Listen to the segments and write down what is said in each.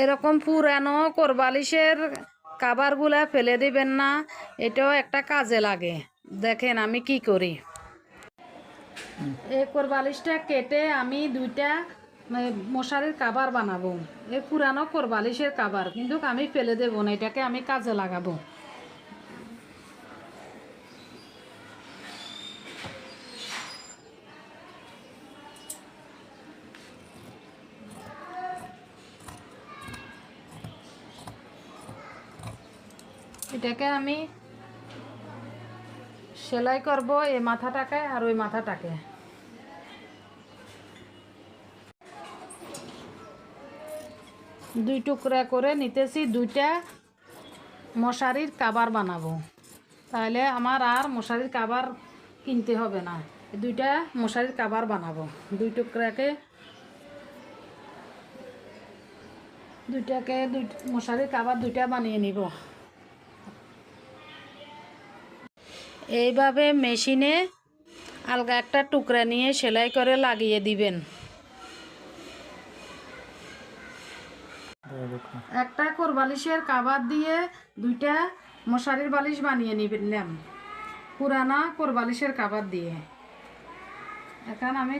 এরকম পুরানো কোরবালিশের কাবারগুলা ফেলে দিবেন না, এটাও একটা কাজে লাগে। দেখেন আমি কি করি। এই কোরবালিশটা কেটে আমি দুইটা মশারির কাবার বানাবো। এই পুরানো কোরবালিশের কাবার, কিন্তু আমি ফেলে দেবো না, এটাকে আমি কাজে লাগাবো। এটাকে আমি সেলাই করব এই মাথাটাকে আর ওই মাথাটাকে। দুই টুকরা করে নিতেছি দুইটা মশারির কাবার বানাবো। তাহলে আমার আর মশারির কাবার কিনতে হবে না। দুইটা মশারির কাবার বানাবো। দুই টুকরাকে দুইটাকে দুই মশারির কাবার দুইটা বানিয়ে নিব। এইভাবে মেশিনে আলগা একটা টুকরা নিয়ে সেলাই করে লাগিয়ে দিবেন। একটা কোরবালিশের কাবার দিয়ে দুইটা মশারির বালিশ বানিয়ে নিলাম, পুরানা কোরবালিশের কাবার দিয়ে। এখন আমি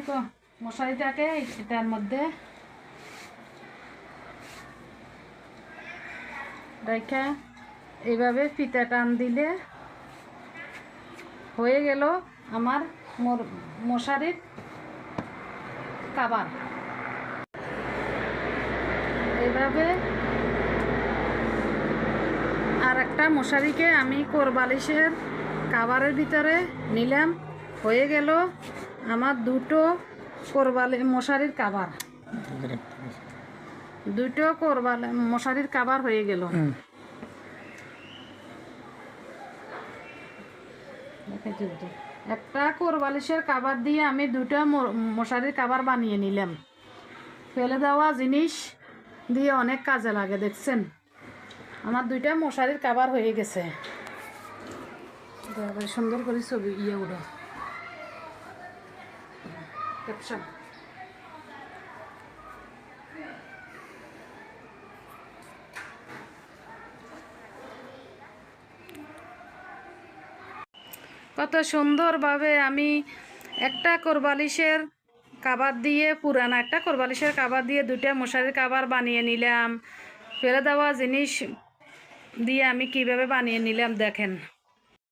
মশারিটাকে এটার মধ্যে রেখে এইভাবে ফিতা টান দিলে হয়ে গেল আমার মোর- মশারির কাবার। এইভাবে আর একটা মশারিকে আমি কোরবালিশের কাবারের ভিতরে নিলাম। হয়ে গেল আমার দুটো কোরবালি মশারির কাবার। দুটো কোরবালি মশারির কাবার হয়ে গেল। দেখাচ্ছি দুটো। একটা কোরবালিশের কাবার দিয়ে আমি দুটো মশারির কাবার বানিয়ে নিলাম। ফেলে দেওয়া জিনিস দিয়ে অনেক কাজে লাগে, দেখছেন? আমার দুইটা মশারির কাবার হয়ে গেছে। সুন্দর করে ছবি ইয়ে উঠো ক্যাপশন। কত সুন্দরভাবে আমি একটা কোরবালিশের কাবার দিয়ে, পুরানা একটা কোরবালিশের কাবার দিয়ে দুটা মশারির কাবার বানিয়ে নিলাম। ফেলে দেওয়া জিনিস দিয়ে আমি কীভাবে বানিয়ে নিলাম দেখেন।